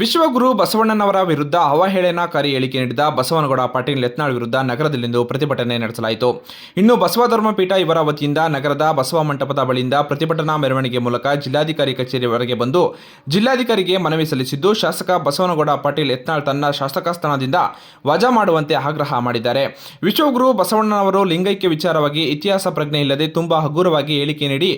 ವಿಶ್ವಗುರು ಬಸವಣ್ಣನವರ ವಿರುದ್ಧ ಅವಹೇಳನಕಾರಿ ಹೇಳಿಕೆ ನೀಡಿದ ಬಸವನಗೌಡ ಪಾಟೀಲ್ ಯತ್ನಾಳ್ ವಿರುದ್ಧ ನಗರದಲ್ಲಿಂದು ಪ್ರತಿಭಟನೆ ನಡೆಸಲಾಯಿತು. ಇನ್ನು ಬಸವ ಧರ್ಮಪೀಠ ಇವರ ವತಿಯಿಂದ ನಗರದ ಬಸವ ಮಂಟಪದ ಬಳಿಯಿಂದ ಪ್ರತಿಭಟನಾ ಮೆರವಣಿಗೆ ಮೂಲಕ ಜಿಲ್ಲಾಧಿಕಾರಿ ಕಚೇರಿವರೆಗೆ ಬಂದು ಜಿಲ್ಲಾಧಿಕಾರಿಗೆ ಮನವಿ ಸಲ್ಲಿಸಿದ್ದು, ಶಾಸಕ ಬಸವನಗೌಡ ಪಾಟೀಲ್ ಯತ್ನಾಳ್ ತನ್ನ ಶಾಸಕ ಸ್ಥಾನದಿಂದ ವಜಾ ಮಾಡುವಂತೆ ಆಗ್ರಹ ಮಾಡಿದ್ದಾರೆ. ವಿಶ್ವಗುರು ಬಸವಣ್ಣನವರು ಲಿಂಗೈಕ್ಯ ವಿಚಾರವಾಗಿ ಇತಿಹಾಸ ಪ್ರಜ್ಞೆ ಇಲ್ಲದೆ ತುಂಬಾ ಹಗುರವಾಗಿ ಹೇಳಿಕೆ ನೀಡಿ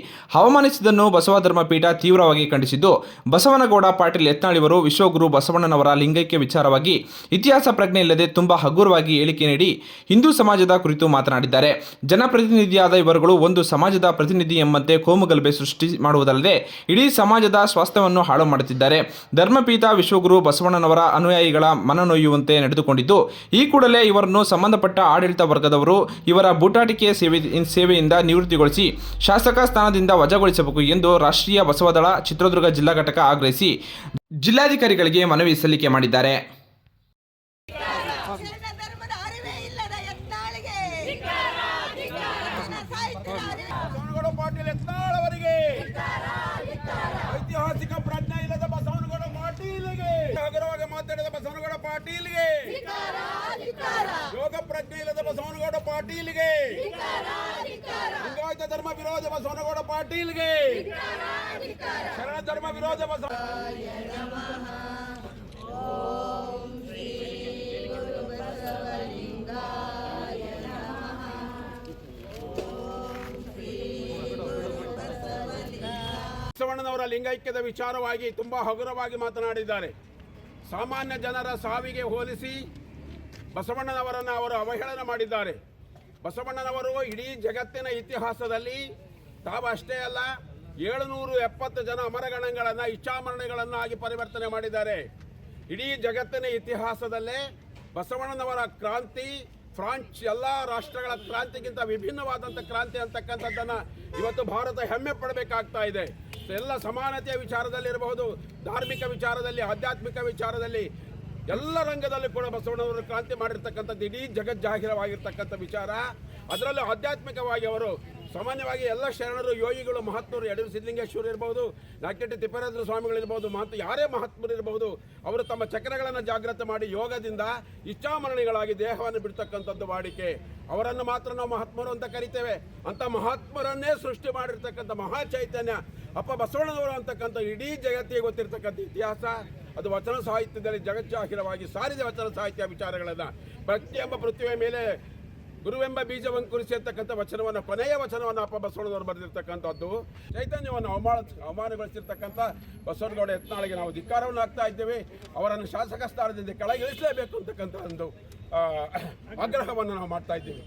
ಅವಮಾನಿಸಿದ್ದನ್ನು ಬಸವ ಧರ್ಮಪೀಠ ತೀವ್ರವಾಗಿ ಖಂಡಿಸಿದ್ದು, ಬಸವನಗೌಡ ಪಾಟೀಲ್ ಯತ್ನಾಳ್ ಇವರು ವಿಶ್ವಗುರು ಬಸವಣ್ಣನವರ ಲಿಂಗೈಕ್ಯ ವಿಚಾರವಾಗಿ ಇತಿಹಾಸ ಪ್ರಜ್ಞೆ ಇಲ್ಲದೆ ತುಂಬಾ ಹಗುರವಾಗಿ ಹೇಳಿಕೆ ನೀಡಿ ಹಿಂದೂ ಸಮಾಜದ ಕುರಿತು ಮಾತನಾಡಿದ್ದಾರೆ. ಜನಪ್ರತಿನಿಧಿಯಾದ ಇವರುಗಳು ಒಂದು ಸಮಾಜದ ಪ್ರತಿನಿಧಿ ಎಂಬಂತೆ ಕೋಮುಗಲಭೆ ಸೃಷ್ಟಿ ಮಾಡುವುದಲ್ಲದೆ ಇಡೀ ಸಮಾಜದ ಸ್ವಾಸ್ಥ್ಯವನ್ನು ಹಾಳು ಮಾಡುತ್ತಿದ್ದಾರೆ. ಧರ್ಮಪೀಠ ವಿಶ್ವಗುರು ಬಸವಣ್ಣನವರ ಅನುಯಾಯಿಗಳ ಮನನೊಯ್ಯುವಂತೆ ನಡೆದುಕೊಂಡಿದ್ದು, ಈ ಕೂಡಲೇ ಇವರನ್ನು ಸಂಬಂಧಪಟ್ಟ ಆಡಳಿತ ವರ್ಗದವರು ಇವರ ಬೂಟಾಟಿಕೆಯ ಸೇವೆ ಸೇವೆಯಿಂದ ನಿವೃತ್ತಿಗೊಳಿಸಿ ಶಾಸಕ ಸ್ಥಾನದಿಂದ ವಜಾಗೊಳಿಸಬೇಕು ಎಂದು ರಾಷ್ಟ್ರೀಯ ಬಸವದಳ ಚಿತ್ರದುರ್ಗ ಜಿಲ್ಲಾ ಘಟಕ ಆಗ್ರಹಿಸಿ. ಜಿಲ್ಲಾಧಿಕಾರಿಗಳಿಗೆ ಮನವಿ ಸಲ್ಲಿಕೆ ಮಾಡಿದ್ದಾರೆ. ಐತಿಹಾಸಿಕ ಪ್ರಜ್ಞೆ ಇಲ್ಲದ ಬಸವನಗೌಡ ಪಾಟೀಲ್ಗೆ. ಮಾತಾಡಿದ ಬಸವನಗೌಡ ಪಾಟೀಲ್ಗೆ. ಯೋಗ ಪ್ರಜ್ಞೆ ಇಲ್ಲದ ಬಸವನಗೌಡ ಪಾಟೀಲ್ಗೆ. ಲಿಂಗಾಯತ ಧರ್ಮ ವಿರೋಧ ಬಸವನಗೌಡ ಪಾಟೀಲ್ಗೆ. ಧರ್ಮ ವಿರೋಧ ಬಸವ ಬಸವಣ್ಣನವರ ಲಿಂಗೈಕ್ಯದ ವಿಚಾರವಾಗಿ ತುಂಬಾ ಹಗುರವಾಗಿ ಮಾತನಾಡಿದ್ದಾರೆ. ಸಾಮಾನ್ಯ ಜನರ ಸಾವಿಗೆ ಹೋಲಿಸಿ ಬಸವಣ್ಣನವರನ್ನು ಅವರು ಅವಹೇಳನ ಮಾಡಿದ್ದಾರೆ. ಬಸವಣ್ಣನವರು ಇಡೀ ಜಗತ್ತಿನ ಇತಿಹಾಸದಲ್ಲಿ ತಾವು ಅಷ್ಟೇ ಅಲ್ಲ ಏಳುನೂರು ಎಪ್ಪತ್ತು ಜನ ಅಮರಗಣಗಳನ್ನು, ಇಚ್ಛಾಮರಣಗಳನ್ನಾಗಿ ಪರಿವರ್ತನೆ ಮಾಡಿದ್ದಾರೆ. ಇಡೀ ಜಗತ್ತಿನ ಇತಿಹಾಸದಲ್ಲೇ ಬಸವಣ್ಣನವರ ಕ್ರಾಂತಿ, ಫ್ರಾನ್ಸ್ ಎಲ್ಲ ರಾಷ್ಟ್ರಗಳ ಕ್ರಾಂತಿಗಿಂತ ವಿಭಿನ್ನವಾದಂಥ ಕ್ರಾಂತಿ ಅಂತಕ್ಕಂಥದ್ದನ್ನು ಇವತ್ತು ಭಾರತ ಹೆಮ್ಮೆ ಪಡಬೇಕಾಗ್ತಾ ಇದೆ. ಎಲ್ಲ ಸಮಾನತೆಯ ವಿಚಾರದಲ್ಲಿರಬಹುದು ಧಾರ್ಮಿಕ ವಿಚಾರದಲ್ಲಿ, ಆಧ್ಯಾತ್ಮಿಕ ವಿಚಾರದಲ್ಲಿ, ಎಲ್ಲ ರಂಗದಲ್ಲಿ ಕೂಡ ಬಸವಣ್ಣವರು ಕ್ರಾಂತಿ ಮಾಡಿರ್ತಕ್ಕಂಥದ್ದು ಇಡೀ ಜಗಜ್ಜಾಹಿರವಾಗಿರ್ತಕ್ಕಂಥ ವಿಚಾರ. ಅದರಲ್ಲೂ ಆಧ್ಯಾತ್ಮಿಕವಾಗಿ ಅವರು ಸಾಮಾನ್ಯವಾಗಿ ಎಲ್ಲ ಶರಣರು, ಯೋಗಿಗಳು, ಮಹಾತ್ಮರು ಯಡೂರು ಸಿದ್ಧಲಿಂಗೇಶ್ವರ ಇರಬಹುದು ತಿಪ್ಪೇಂದ್ರ ಸ್ವಾಮಿಗಳು ಇರಬಹುದು ಮಹತ್ವ ಯಾರೇ ಮಹಾತ್ಮರು ಇರಬಹುದು ಅವರು ತಮ್ಮ ಚಕ್ರಗಳನ್ನು ಜಾಗೃತ ಮಾಡಿ ಯೋಗದಿಂದ ಇಚ್ಛಾಮರಣಿಗಳಾಗಿ ದೇಹವನ್ನು ಬಿಡ್ತಕ್ಕಂಥದ್ದು ವಾಡಿಕೆ. ಅವರನ್ನು ಮಾತ್ರ ನಾವು ಮಹಾತ್ಮರು ಅಂತ ಕರಿತೇವೆ. ಅಂತ ಮಹಾತ್ಮರನ್ನೇ ಸೃಷ್ಟಿ ಮಾಡಿರ್ತಕ್ಕಂಥ ಮಹಾ ಚೈತನ್ಯ ಅಪ್ಪ ಬಸವಣ್ಣನವರು ಅಂತಕ್ಕಂಥ ಇಡೀ ಜಗತ್ತಿಗೆ ಗೊತ್ತಿರ್ತಕ್ಕಂಥ ಇತಿಹಾಸ, ಅದು ವಚನ ಸಾಹಿತ್ಯದಲ್ಲಿ ಜಗಜ್ಜಾಹಿರವಾಗಿ ಸಾರಿದ ವಚನ ಸಾಹಿತ್ಯ ವಿಚಾರಗಳನ್ನು. ಪ್ರತಿಯೊಬ್ಬ ಪೃಥ್ವಿಯ ಮೇಲೆ ಗುರುವೆಂಬ ಬೀಜವನ್ನು ಕುರಿಸಿರ್ತಕ್ಕಂಥ ವಚನವನ್ನು, ಕೊನೆಯ ವಚನವನ್ನು ಅಪ್ಪ ಬಸವಣ್ಣನವರು ಬರೆದಿರ್ತಕ್ಕಂಥದ್ದು. ಚೈತನ್ಯವನ್ನು ಅವಮಾನ, ಅವಮಾನಗೊಳಿಸಿರ್ತಕ್ಕಂಥ ಬಸವನಗೌಡ ಯತ್ನಾಳಿಗೆ ನಾವು ಧಿಕ್ಕಾರವನ್ನು ಹಾಕ್ತಾ ಇದ್ದೇವೆ. ಅವರನ್ನು ಶಾಸಕ ಸ್ಥಾನದಿಂದ ಕೆಳಗಿಳಿಸಲೇಬೇಕು ಅಂತಕ್ಕಂಥ ಒಂದು ಆಗ್ರಹವನ್ನು ನಾವು ಮಾಡ್ತಾ ಇದ್ದೇವೆ.